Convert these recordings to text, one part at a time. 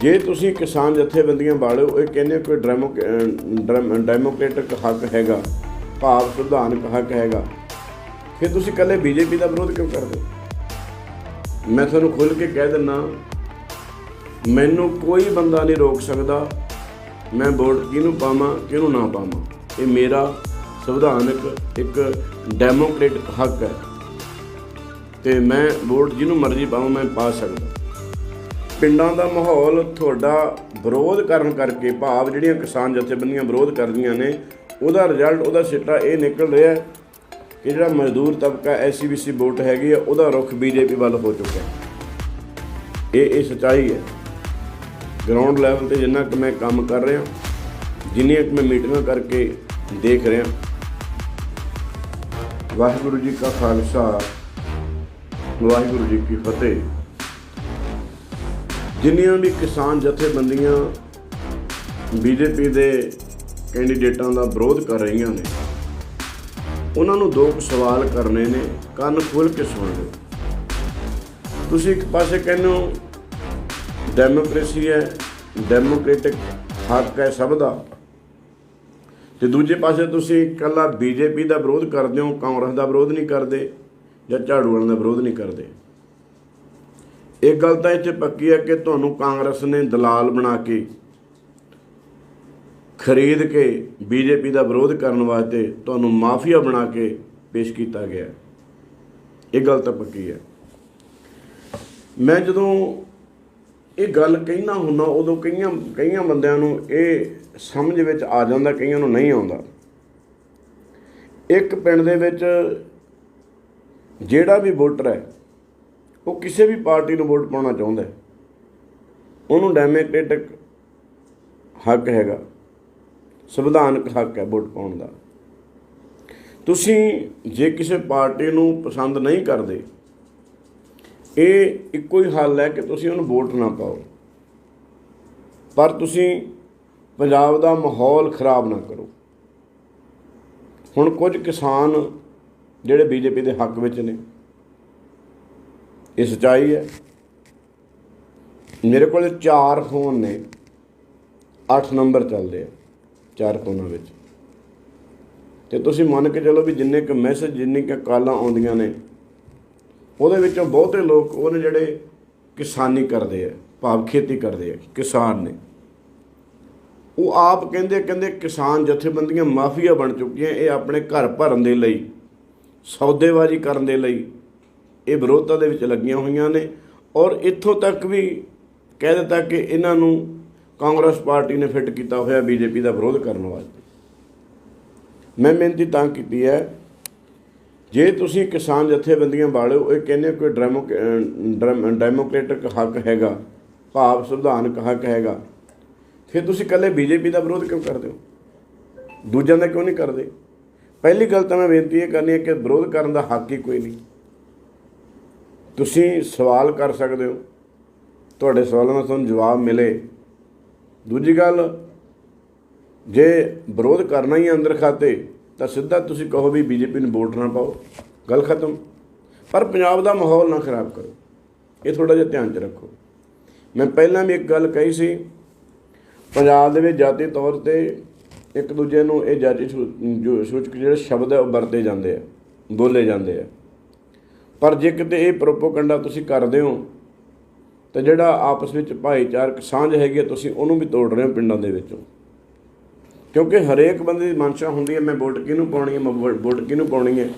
ਜੇ ਤੁਸੀਂ ਕਿਸਾਨ ਜਥੇਬੰਦੀਆਂ ਵਾਲਿਓ ਇਹ ਕਹਿੰਦੇ ਕੋਈ ਕਿ ਡੈਮੋ ਡੈਮ- ਡੈਮੋਕ੍ਰੈਟਿਕ ਹੱਕ ਹੈਗਾ, ਭਾਵ ਸੰਵਿਧਾਨਕ ਹੱਕ ਹੈਗਾ। ਫਿਰ ਤੁਸੀਂ ਇਕੱਲੇ ਬੀਜੇਪੀ ਦਾ ਵਿਰੋਧ ਕਿਉਂ ਕਰਦੇ? ਮੈਂ ਤੁਹਾਨੂੰ ਖੁੱਲ ਕੇ ਕਹਿ ਦਿੰਨਾ, ਮੈਨੂੰ ਕੋਈ ਬੰਦਾ ਨਹੀਂ ਰੋਕ ਸਕਦਾ, ਮੈਂ ਵੋਟ ਕਿਹਨੂੰ ਪਾਵਾਂ, ਕਿਹਨੂੰ ਨਾ ਪਾਵਾਂ। ਇਹ ਮੇਰਾ ਸੰਵਿਧਾਨਕ ਇੱਕ ਡੈਮੋਕ੍ਰੈਟਿਕ ਹੱਕ ਹੈ। ਤੇ ਮੈਂ ਵੋਟ ਜਿਹਨੂੰ ਮਰਜ਼ੀ ਪਾਵਾਂ, ਮੈਂ ਪਾ ਸਕਦਾ। ਪਿੰਡਾਂ ਦਾ ਮਾਹੌਲ ਤੁਹਾਡਾ ਵਿਰੋਧ ਕਰਨ ਕਰਕੇ ਭਾਵ ਜਿਹੜੀਆਂ ਕਿਸਾਨ ਜਥੇਬੰਦੀਆਂ ਵਿਰੋਧ ਕਰਦੀਆਂ ਨੇ, ਉਹਦਾ ਰਿਜ਼ਲਟ ਉਹਦਾ ਸਿੱਟਾ ਇਹ ਨਿਕਲ ਰਿਹਾ ਹੈ ਕਿ ਜਿਹੜਾ ਮਜ਼ਦੂਰ ਤਬਕਾ ਐਸਸੀਬੀਸੀ ਵੋਟ ਹੈਗੀ ਆ ਉਹਦਾ ਰੁਖ ਬੀਜੇਪੀ ਵੱਲ ਹੋ ਚੁੱਕਾ ਹੈ। ਇਹ ਇਹ ਸਚਾਈ ਹੈ। ਗਰਾਊਂਡ ਲੈਵਲ ਤੇ ਜਿੰਨਾ ਕਿ ਮੈਂ ਕੰਮ ਕਰ ਰਿਹਾ, ਜਿੰਨੀਆਂ ਕਿ ਮੈਂ ਮੀਟਿੰਗਾਂ ਕਰਕੇ ਦੇਖ ਰਿਹਾ, ਵਾਹਿਗੁਰੂ ਜੀ ਕਾ ਖਾਲਸਾ, ਵਾਹਿਗੁਰੂ ਜੀ ਕੀ ਫਤਿਹ। ਜਿੰਨੀਆਂ ਵੀ ਕਿਸਾਨ ਜਥੇਬੰਦੀਆਂ ਬੀਜੇਪੀ ਦੇ ਕੈਂਡੀਡੇਟਾਂ ਦਾ ਵਿਰੋਧ ਕਰ ਰਹੀਆਂ ਨੇ, ਉਹਨਾਂ ਨੂੰ ਦੋ ਕੁ ਸਵਾਲ ਕਰਨੇ ਨੇ, ਕੰਨ ਖੋਲ ਕੇ ਸੁਣ ਲਓ। ਤੁਸੀਂ ਇੱਕ ਪਾਸੇ ਕਹਿੰਦੇ ਹੋ, ਡੈਮੋਕ੍ਰੇਸੀ ਹੈ, ਡੈਮੋਕ੍ਰੈਟਿਕ ਹੱਕ ਹੈ ਸਭ ਦਾ। ਤੇ ਦੂਜੇ ਪਾਸੇ ਤੁਸੀਂ ਇਕੱਲਾ ਬੀਜੇਪੀ ਦਾ ਵਿਰੋਧ ਕਰਦੇ ਹੋ, ਕਾਂਗਰਸ ਦਾ ਵਿਰੋਧ ਨਹੀਂ ਕਰਦੇ ਜਾਂ ਝਾੜੂ ਵਾਲਿਆਂ ਦਾ ਵਿਰੋਧ ਨਹੀਂ ਕਰਦੇ। ਇੱਕ ਗੱਲ ਤਾਂ ਇੱਥੇ ਪੱਕੀ ਹੈ ਕਿ ਤੁਹਾਨੂੰ ਕਾਂਗਰਸ ਨੇ ਦਲਾਲ ਬਣਾ ਕੇ ਖਰੀਦ ਕੇ ਬੀਜੇਪੀ ਦਾ ਵਿਰੋਧ ਕਰਨ ਵਾਸਤੇ ਤੁਹਾਨੂੰ ਮਾਫੀਆ ਬਣਾ ਕੇ ਪੇਸ਼ ਕੀਤਾ ਗਿਆ ਇਹ ਗੱਲ ਤਾਂ ਪੱਕੀ ਹੈ। ਮੈਂ ਜਦੋਂ ਇਹ ਗੱਲ ਕਹਿਣਾ ਹੁੰਦਾ, ਉਦੋਂ ਕਈਆਂ ਕਈਆਂ ਬੰਦਿਆਂ ਨੂੰ ਇਹ ਸਮਝ ਵਿੱਚ ਆ ਜਾਂਦਾ, ਕਈਆਂ ਨੂੰ ਨਹੀਂ ਆਉਂਦਾ। ਇੱਕ ਪਿੰਡ ਦੇ ਵਿੱਚ ਜਿਹੜਾ ਵੀ ਵੋਟਰ ਹੈ ਉਹ ਕਿਸੇ ਵੀ ਪਾਰਟੀ ਨੂੰ ਵੋਟ ਪਾਉਣਾ ਚਾਹੁੰਦਾ ਹੈ। ਉਹਨੂੰ ਡੈਮੋਕ੍ਰੈਟਿਕ ਹੱਕ ਹੈਗਾ। ਸੰਵਿਧਾਨਕ ਹੱਕ ਹੈ ਵੋਟ ਪਾਉਣ ਦਾ। ਤੁਸੀਂ ਜੇ ਕਿਸੇ ਪਾਰਟੀ ਨੂੰ ਪਸੰਦ ਨਹੀਂ ਕਰਦੇ, ਇਹ ਇੱਕੋ ਹੀ ਹੱਲ ਹੈ ਕਿ ਤੁਸੀਂ ਉਹਨੂੰ ਵੋਟ ਨਾ ਪਾਓ। ਪਰ ਤੁਸੀਂ ਪੰਜਾਬ ਦਾ ਮਾਹੌਲ ਖਰਾਬ ਨਾ ਕਰੋ। ਹੁਣ ਕੁਝ ਕਿਸਾਨ ਜਿਹੜੇ ਬੀਜੇਪੀ ਦੇ ਹੱਕ ਵਿੱਚ ਨੇ ਇਹ ਸਚਾਈ ਹੈ। ਮੇਰੇ ਕੋਲ ਚਾਰ ਫੋਨ ਨੇ। 8 ਨੰਬਰ ਚੱਲਦੇ ਆ, ਚਾਰ ਫੋਨਾਂ ਵਿੱਚ। ਤੇ ਤੁਸੀਂ ਮੰਨ ਕੇ ਚੱਲੋ ਵੀ ਜਿੰਨੇ ਕ ਮੈਸੇਜ ਜਿੰਨੀ ਕ ਕਾਲਾਂ ਆਉਂਦੀਆਂ ਨੇ, ਉਹਦੇ ਵਿੱਚੋਂ ਬਹੁਤੇ ਲੋਕ ਉਹਨੇ ਜਿਹੜੇ ਕਿਸਾਨੀ ਕਰਦੇ ਆ, ਭਾਵ ਖੇਤੀ ਕਰਦੇ ਆ, ਕਿਸਾਨ ਨੇ। ਉਹ ਆਪ ਕਹਿੰਦੇ ਕਹਿੰਦੇ ਕਿਸਾਨ ਜਥੇਬੰਦੀਆਂ ਮਾਫੀਆ ਬਣ ਚੁੱਕੀਆਂ, ਇਹ ਆਪਣੇ ਘਰ ਭਰਨ ਦੇ ਲਈ, ਸੌਦੇਬਾਜ਼ੀ ਕਰਨ ਦੇ ਲਈ ਇਹ ਵਿਰੋਧਤਾ ਦੇ ਵਿੱਚ ਲੱਗੀਆਂ ਹੋਈਆਂ ਨੇ ਔਰ ਇੱਥੋਂ ਤੱਕ ਵੀ ਕਹਿ ਦਿੱਤਾ ਕਿ ਇਹਨਾਂ ਨੂੰ ਕਾਂਗਰਸ ਪਾਰਟੀ ਨੇ ਫਿੱਟ ਕੀਤਾ ਹੋਇਆ, ਬੀਜੇਪੀ ਦਾ ਵਿਰੋਧ ਕਰਨ ਵਾਸਤੇ। ਮੈਂ ਬੇਨਤੀ ਤਾਂ ਕੀਤੀ ਹੈ, ਜੇ ਤੁਸੀਂ ਕਿਸਾਨ ਜਥੇਬੰਦੀਆਂ ਵਾਲਿਓ, ਇਹ ਕਹਿੰਦੇ ਕੋਈ ਕਿ ਡੈਮੋ ਡੈਮ- ਡੈਮੋਕ੍ਰੈਟਿਕ ਹੱਕ ਹੈਗਾ, ਭਾਵ ਸੰਵਿਧਾਨਕ ਹੱਕ ਹੈਗਾ, ਫਿਰ ਤੁਸੀਂ ਇਕੱਲੇ ਬੀਜੇਪੀ ਦਾ ਵਿਰੋਧ ਕਿਉਂ ਕਰਦੇ ਹੋ? ਦੂਜਿਆਂ ਦਾ ਕਿਉਂ ਨਹੀਂ ਕਰਦੇ? ਪਹਿਲੀ ਗੱਲ ਤਾਂ ਮੈਂ ਬੇਨਤੀ ਇਹ ਕਰਨੀ ਹੈ ਕਿ ਵਿਰੋਧ ਕਰਨ ਦਾ ਹੱਕ ਹੀ ਕੋਈ ਨਹੀਂ। ਤੁਸੀਂ ਸਵਾਲ ਕਰ ਸਕਦੇ ਹੋ। ਤੁਹਾਡੇ ਸਵਾਲਾਂ ਦਾ ਤੁਹਾਨੂੰ ਜਵਾਬ ਮਿਲੇ। ਦੂਜੀ ਗੱਲ, ਜੇ ਵਿਰੋਧ ਕਰਨਾ ਹੀ ਹੈ ਅੰਦਰ ਖਾਤੇ, ਤਾਂ ਸਿੱਧਾ ਤੁਸੀਂ ਕਹੋ ਵੀ ਬੀਜੇਪੀ ਨੂੰ ਵੋਟ ਨਾ ਪਾਓ। ਗੱਲ ਖਤਮ। ਪਰ ਪੰਜਾਬ ਦਾ ਮਾਹੌਲ ਨਾ ਖਰਾਬ ਕਰੋ। ਇਹ ਥੋੜਾ ਜਿਹਾ ਧਿਆਨ 'ਚ ਰੱਖੋ। ਮੈਂ ਪਹਿਲਾਂ ਵੀ ਇੱਕ ਗੱਲ ਕਹੀ ਸੀ, ਪੰਜਾਬ ਦੇ ਵਿੱਚ ਜਾਤੀ ਤੌਰ ਤੇ ਇੱਕ ਦੂਜੇ ਨੂੰ ਇਹ ਜਾਤੀ ਸੂ- ਸੂਚਕ ਜਿਹੜੇ ਸ਼ਬਦ ਹੈ, ਉਹ ਵਰਤੇ ਜਾਂਦੇ ਆ, ਬੋਲੇ ਜਾਂਦੇ ਆ। ਪਰ ਜੇ ਕਿਤੇ ਇਹ ਪ੍ਰੋਪੋਗੰਡਾ ਤੁਸੀਂ ਕਰਦੇ ਹੋ, ਤਾਂ ਜਿਹੜਾ ਆਪਸ ਵਿੱਚ ਭਾਈਚਾਰਕ ਸਾਂਝ ਹੈਗੀ ਹੈ ਤੁਸੀਂ ਉਹਨੂੰ ਵੀ ਤੋੜ ਰਹੇ ਹੋ ਪਿੰਡਾਂ ਦੇ ਵਿੱਚੋਂ। ਕਿਉਂਕਿ ਹਰੇਕ ਬੰਦੇ ਦੀ ਮਨਸ਼ਾ ਹੁੰਦੀ ਹੈ, ਮੈਂ ਵੋਟ ਕਿਹਨੂੰ ਪਾਉਣੀ ਹੈ, ਮੈਂ ਵੋਟ ਕਿਹਨੂੰ ਪਾਉਣੀ ਹੈ।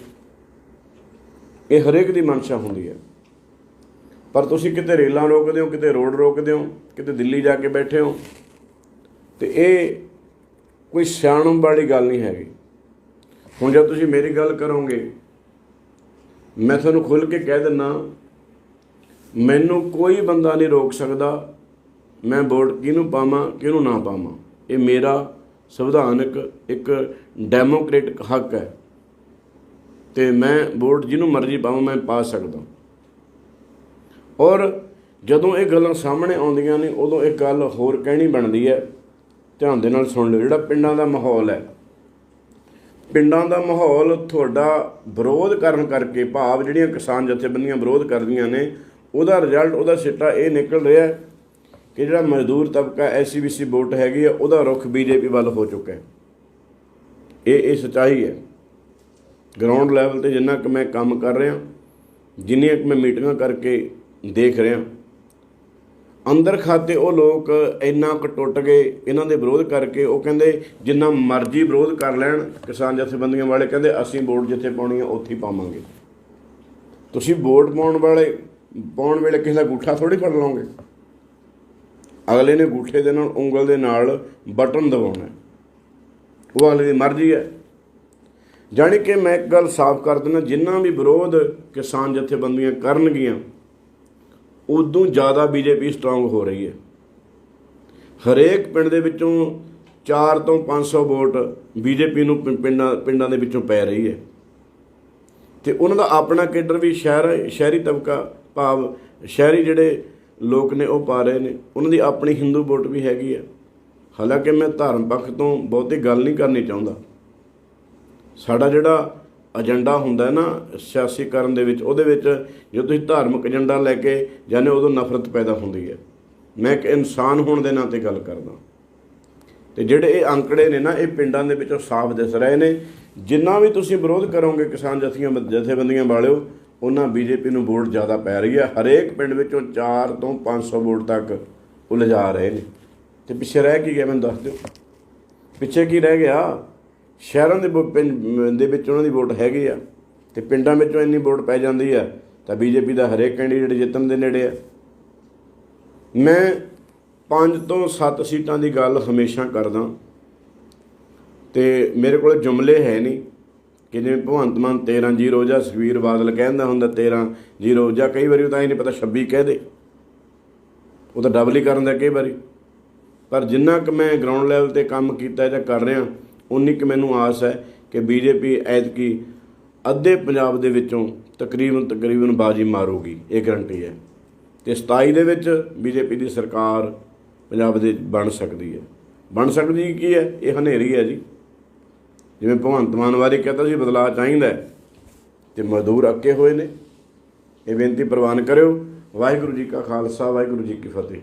ਇਹ ਹਰੇਕ ਦੀ ਮਨਸ਼ਾ ਹੁੰਦੀ ਹੈ। ਪਰ ਤੁਸੀਂ ਕਿਤੇ ਰੇਲਾਂ ਰੋਕਦੇ ਹੋ, ਕਿਤੇ ਰੋਡ ਰੋਕਦੇ ਹੋ, ਕਿਤੇ ਦਿੱਲੀ ਜਾ ਕੇ ਬੈਠੇ ਹੋ, ਤੇ ਇਹ ਕੋਈ ਸਿਆਣਮ ਵਾਲੀ ਗੱਲ ਨਹੀਂ ਹੈਗੀ। ਹੁਣ ਜਦ ਤੁਸੀਂ ਮੇਰੀ ਗੱਲ ਕਰੋਗੇ ਮੈਂ ਤੁਹਾਨੂੰ ਖੁੱਲ ਕੇ ਕਹਿ ਦਿੰਨਾ, ਮੈਨੂੰ ਕੋਈ ਬੰਦਾ ਨਹੀਂ ਰੋਕ ਸਕਦਾ ਮੈਂ ਵੋਟ ਕਿਹਨੂੰ ਪਾਵਾਂ, ਕਿਹਨੂੰ ਨਾ ਪਾਵਾਂ। ਇਹ ਮੇਰਾ ਸੰਵਿਧਾਨਕ ਇੱਕ ਡੈਮੋਕ੍ਰੈਟਿਕ ਹੱਕ ਹੈ। ਤੇ ਮੈਂ ਵੋਟ ਜਿਹਨੂੰ ਮਰਜ਼ੀ ਪਾਵਾਂ, ਮੈਂ ਪਾ ਸਕਦਾ। ਔਰ ਜਦੋਂ ਇਹ ਗੱਲਾਂ ਸਾਹਮਣੇ ਆਉਂਦੀਆਂ ਨੇ, ਉਦੋਂ ਇੱਕ ਗੱਲ ਹੋਰ ਕਹਿਣੀ ਬਣਦੀ ਹੈ। ਧਿਆਨ ਦੇ ਨਾਲ ਸੁਣ ਲਓ, ਜਿਹੜਾ ਪਿੰਡਾਂ ਦਾ ਮਾਹੌਲ ਹੈ। ਪਿੰਡਾਂ ਦਾ ਮਾਹੌਲ ਤੁਹਾਡਾ ਵਿਰੋਧ ਕਰਨ ਕਰਕੇ ਭਾਵ ਜਿਹੜੀਆਂ ਕਿਸਾਨ ਜਥੇਬੰਦੀਆਂ ਵਿਰੋਧ ਕਰਦੀਆਂ ਨੇ, ਉਹਦਾ ਰਿਜ਼ਲਟ ਉਹਦਾ ਸਿੱਟਾ ਇਹ ਨਿਕਲ ਰਿਹਾ ਕਿ ਜਿਹੜਾ ਮਜ਼ਦੂਰ ਤਬਕਾ ਐਸਸੀਬੀਸੀ ਵੋਟ ਹੈਗੀ ਆ ਉਹਦਾ ਰੁਖ ਬੀਜੇਪੀ ਵੱਲ ਹੋ ਚੁੱਕਾ ਹੈ। ਇਹ ਇਹ ਸਚਾਈ ਹੈ। ਗਰਾਊਂਡ ਲੈਵਲ ਤੇ ਜਿੰਨਾ ਕਿ ਮੈਂ ਕੰਮ ਕਰ ਰਿਹਾ, ਜਿੰਨੀਆਂ ਕਿ ਮੈਂ ਮੀਟਿੰਗਾਂ ਕਰਕੇ ਦੇਖ ਰਿਹਾ ਅੰਦਰ ਖਾਤੇ ਉਹ ਲੋਕ ਇੰਨਾ ਕੁ ਟੁੱਟ ਗਏ, ਇਹਨਾਂ ਦੇ ਵਿਰੋਧ ਕਰਕੇ ਉਹ ਕਹਿੰਦੇ ਜਿੰਨਾ ਮਰਜ਼ੀ ਵਿਰੋਧ ਕਰ ਲੈਣ, ਕਿਸਾਨ ਜਥੇਬੰਦੀਆਂ ਵਾਲੇ ਕਹਿੰਦੇ ਅਸੀਂ ਵੋਟ ਜਿੱਥੇ ਪਾਉਣੀ ਆ, ਉੱਥੇ ਹੀ ਪਾਵਾਂਗੇ। ਤੁਸੀਂ ਵੋਟ ਪਾਉਣ ਵਾਲੇ, ਪਾਉਣ ਵੇਲੇ ਕਿਸੇ ਦਾ ਗੂਠਾ ਥੋੜੀ ਫੜ ਲਓਗੇ? ਅਗਲੇ ਨੇ ਗੂਠੇ ਦੇ ਨਾਲ, ਉਂਗਲ ਦੇ ਨਾਲ ਬਟਨ ਦਬਾਉਣਾ ਉਹ ਅਗਲੇ ਦੀ ਮਰਜ਼ੀ ਹੈ। ਜਾਣੀ ਕਿ ਮੈਂ ਇੱਕ ਗੱਲ ਸਾਫ਼ ਕਰ ਦਿੰਦਾ, ਜਿੰਨਾ ਵੀ ਵਿਰੋਧ ਕਿਸਾਨ ਜਥੇਬੰਦੀਆਂ ਕਰਨਗੀਆਂ ਉਦੋਂ ਜ਼ਿਆਦਾ ਬੀਜੇਪੀ ਸਟਰੋਂਗ ਹੋ ਰਹੀ ਹੈ। ਹਰੇਕ ਪਿੰਡ ਦੇ ਵਿੱਚੋਂ 4 ਤੋਂ 500 ਵੋਟ ਬੀਜੇਪੀ ਨੂੰ ਪਿੰਡਾਂ ਪਿੰਡਾਂ ਦੇ ਵਿੱਚੋਂ ਪੈ ਰਹੀ ਹੈ। ਤੇ ਉਹਨਾਂ ਦਾ ਆਪਣਾ ਕੇਡਰ ਵੀ ਸ਼ਹਿਰ, ਸ਼ਹਿਰੀ ਤਬਕਾ, ਭਾਵ ਸ਼ਹਿਰੀ ਜਿਹੜੇ ਲੋਕ ਨੇ ਉਹ ਪਾ ਰਹੇ ਨੇ, ਉਹਨਾਂ ਦੀ ਆਪਣੀ ਹਿੰਦੂ ਵੋਟ ਵੀ ਹੈਗੀ ਹੈ। ਹਾਲਾਂਕਿ ਮੈਂ ਧਰਮ ਪੱਖ ਤੋਂ ਬਹੁਤੀ ਗੱਲ ਨਹੀਂ ਕਰਨੀ ਚਾਹੁੰਦਾ। ਸਾਡਾ ਜਿਹੜਾ ਏਜੰਡਾ ਹੁੰਦਾ ਨਾ ਸਿਆਸੀਕਰਨ ਦੇ ਵਿੱਚ ਉਹਦੇ ਵਿੱਚ ਜੇ ਤੁਸੀਂ ਧਾਰਮਿਕ ਏਜੰਡਾ ਲੈ ਕੇ ਜਾਂਦੇ ਹੋ, ਉਦੋਂ ਨਫ਼ਰਤ ਪੈਦਾ ਹੁੰਦੀ ਹੈ। ਮੈਂ ਇੱਕ ਇਨਸਾਨ ਹੋਣ ਦੇ ਨਾਤੇ ਗੱਲ ਕਰਦਾ ਤੇ ਜਿਹੜੇ ਇਹ ਅੰਕੜੇ ਨੇ ਨਾ ਇਹ ਪਿੰਡਾਂ ਦੇ ਵਿੱਚੋਂ ਸਾਫ਼ ਦਿਸ ਰਹੇ ਨੇ। ਜਿੰਨਾ ਵੀ ਤੁਸੀਂ ਵਿਰੋਧ ਕਰੋਗੇ ਕਿਸਾਨ ਜਥੀਆਂ ਜਥੇਬੰਦੀਆਂ ਵਾਲਿਓ ਉਹਨਾਂ ਬੀਜੇਪੀ ਨੂੰ ਵੋਟ ਜ਼ਿਆਦਾ ਪੈ ਰਹੀ ਹੈ। ਹਰੇਕ ਪਿੰਡ ਵਿੱਚੋਂ 4 ਤੋਂ 500 ਵੋਟ ਤੱਕ ਉਹ ਲਿਜਾ ਰਹੇ ਨੇ। ਤੇ ਪਿੱਛੇ ਰਹਿ ਕੀ ਗਿਆ ਮੈਨੂੰ ਦੱਸ ਦਿਓ। ਪਿੱਛੇ ਕੀ ਰਹਿ ਗਿਆ? ਸ਼ਹਿਰਾਂ ਦੇ ਵੋ- ਪਿੰਡ ਦੇ ਵਿੱਚ ਉਹਨਾਂ ਦੀ ਵੋਟ ਹੈਗੀ ਆ ਤੇ ਪਿੰਡਾਂ ਵਿੱਚੋਂ ਇੰਨੀ ਵੋਟ ਪੈ ਜਾਂਦੀ ਆ ਤਾਂ ਬੀਜੇਪੀ ਦਾ ਹਰੇਕ ਕੈਂਡੀਡੇਟ ਜਿੱਤਣ ਦੇ ਨੇੜੇ ਆ। ਮੈਂ 5 ਤੋਂ 7 ਸੀਟਾਂ ਦੀ ਗੱਲ ਹਮੇਸ਼ਾ ਕਰਦਾ ਤੇ ਮੇਰੇ ਕੋਲ ਜੁਮਲੇ ਹੈ ਨਹੀਂ ਕਿ ਜਿਵੇਂ ਭਗਵੰਤ ਮਾਨ 13 ਜ਼ੀਰੋ ਜਾਂ ਸੁਖਬੀਰ ਬਾਦਲ ਕਹਿੰਦਾ ਹੁੰਦਾ 13 ਜ਼ੀਰੋ, ਜਾਂ ਕਈ ਵਾਰੀ ਉਹ ਤਾਂ ਇਹ ਨਹੀਂ ਪਤਾ 26 ਕਹਿ ਦੇ। ਉਹ ਤਾਂ ਡਬਲ ਹੀ ਕਰਨ ਦਾ ਕਈ ਵਾਰੀ। ਪਰ ਜਿੰਨਾ ਕਿ ਮੈਂ ਗਰਾਊਂਡ ਲੈਵਲ ਤੇ ਕੰਮ ਕੀਤਾ ਜਾਂ ਕਰ ਰਿਹਾ ਉਨੀ ਕਿ ਮੈਨੂੰ ਆਸ ਹੈ ਕਿ ਬੀਜੇਪੀ ਐਤਕੀ ਅੱਧੇ ਪੰਜਾਬ ਦੇ ਵਿੱਚੋਂ ਤਕਰੀਬਨ ਤਕਰੀਬਨ ਬਾਜੀ ਮਾਰੂਗੀ, ਇਹ ਗਰੰਟੀ ਹੈ। ਤੇ 27 ਦੇ ਵਿੱਚ ਬੀਜੇਪੀ ਦੀ ਸਰਕਾਰ ਪੰਜਾਬ ਦੇ ਬਣ ਸਕਦੀ ਹੈ। ਬਣ ਸਕਦੀ ਕੀ ਹੈ? ਇਹ ਹਨੇਰੀ ਹੈ ਜੀ। ਜਿਵੇਂ ਭਗਵੰਤ ਮਾਨ ਬਾਰੇ ਕਹਿੰਦਾ ਸੀ, ਬਦਲਾਅ ਚਾਹੀਦਾ ਹੈ ਤੇ ਮਜ਼ਦੂਰ ਅੱਕੇ ਹੋਏ ਨੇ। ਇਹ ਬੇਨਤੀ ਪ੍ਰਵਾਨ ਕਰਿਓ। ਵਾਹਿਗੁਰੂ ਜੀ ਕਾ ਖਾਲਸਾ, ਵਾਹਿਗੁਰੂ ਜੀ ਕੀ ਫਤਿਹ।